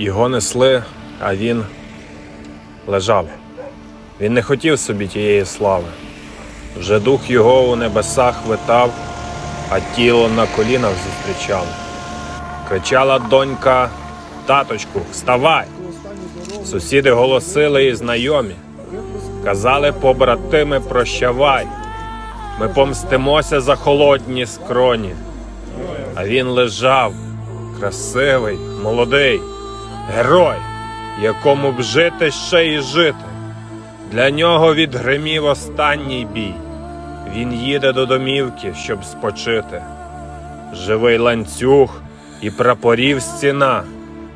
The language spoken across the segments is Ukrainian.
Його несли, а він лежав. Він не хотів собі тієї слави. Вже дух його у небесах витав, а тіло на колінах зустрічало. Кричала донька, таточку, вставай! Сусіди голосили і знайомі. Казали побратими, прощавай. Ми помстимося за холодні скроні. А він лежав, красивий, молодий, герой, якому б жити ще й жити. Для нього відгримів останній бій. Він їде до домівки, щоб спочити. Живий ланцюг і прапорів стіна.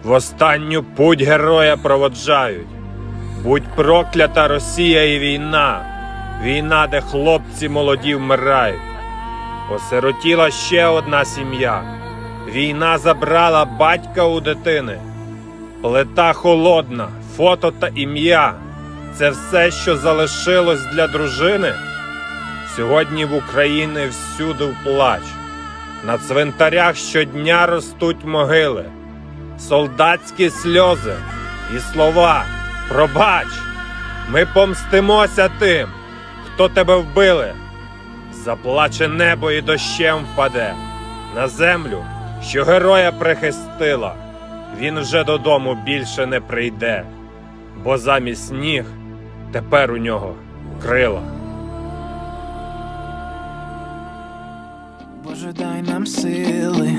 В останню путь героя проводжають. Будь проклята Росія і війна, війна, де хлопці молоді вмирають. Осиротіла ще одна сім'я. Війна забрала батька у дитини. Плита холодна, фото та ім'я. Це все, що залишилось для дружини. Сьогодні в Україні всюди плач. На цвинтарях щодня ростуть могили, солдатські сльози і слова. Пробач, ми помстимося тим, хто тебе вбили. Заплаче небо і дощем впаде на землю, що героя прихистила. Він вже додому більше не прийде, бо замість ніг тепер у нього крила. Боже, дай нам сили,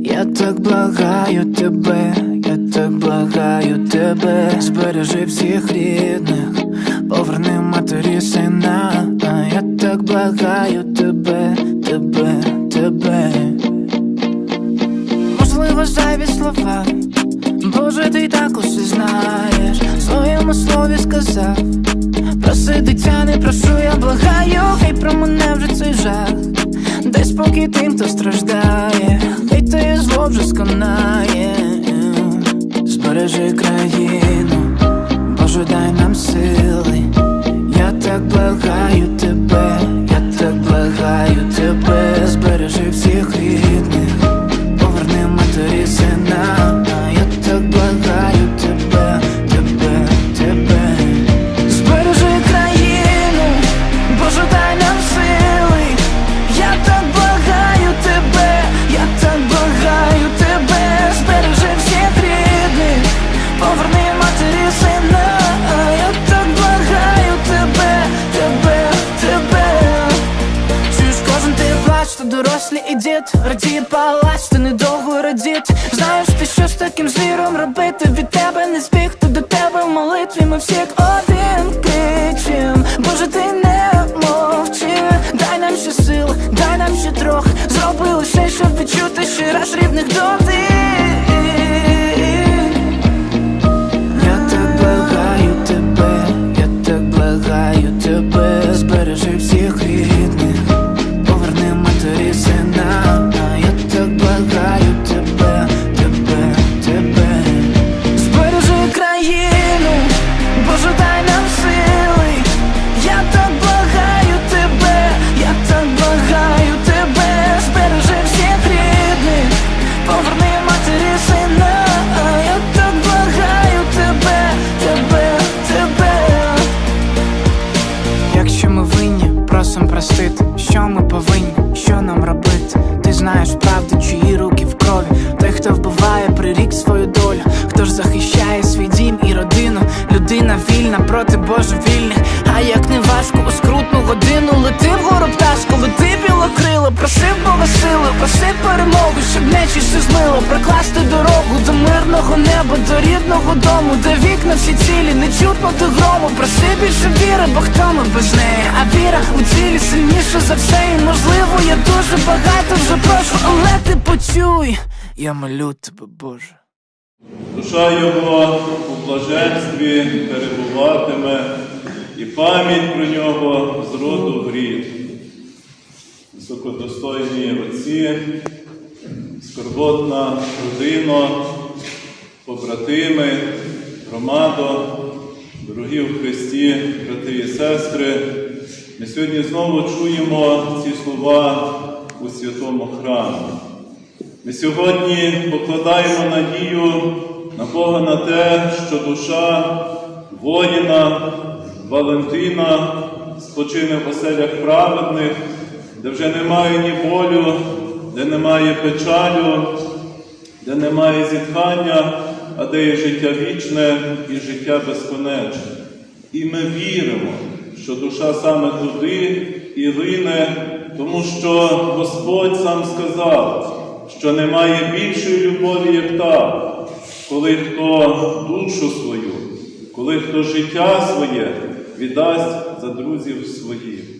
я так благаю тебе, я так благаю тебе, збережи всіх рідних, поверни матері сина, я так благаю тебе, тебе, тебе. Можливо, зайві слова, Боже, ти так усе знаєш, в своєму слові сказав. Проси дитя, не прошу, я благаю, хай про мене вже цей жах. Дай спокій тим, хто страждає, хай те зло вже сконає. Збережи країну, Радіє ти недовго радіт Знаєш ти що з таким звіром робити Від тебе не збігти до тебе в молитві Ми всі як один просим простити, що ми повинні, що нам робити. Ти знаєш правду, чиї руки в крові. Той, хто вбиває, прирік свою долю. Хто ж захищає свій дім і родину. Людина вільна проти божевільних. А як не важко у скрутну годину лети вгору пташку, лети білокрило, просив Бога сили, просив перемогу, щоб нечисть змило, прокласти дорогу до мирного неба, до рідного дому, де вікна всі цілі, не чутно до грому. Проси більше віри, бо хто ми без неї? А віра у цілі сильніша за все. І можливо, я дуже багато вже прошу, але ти почуй. Я молю тебе, Боже. Душа його у блаженстві перебуватиме, і пам'ять про нього з роду в рід. Високодостойні отці, скорботна родина, побратими, громадо, дорогі в Христі, брати і сестри. Ми сьогодні знову чуємо ці слова у святому храмі. Ми сьогодні покладаємо надію на Бога на те, що душа воїна Валентина спочине в оселях праведних, де вже немає ні болю, де немає печалю, де немає зітхання, а де є життя вічне і життя безконечне. І ми віримо, що душа саме туди і рине, тому що Господь сам сказав, що немає більшої любові, як та, коли хто душу свою, коли хто життя своє віддасть за друзів своїх.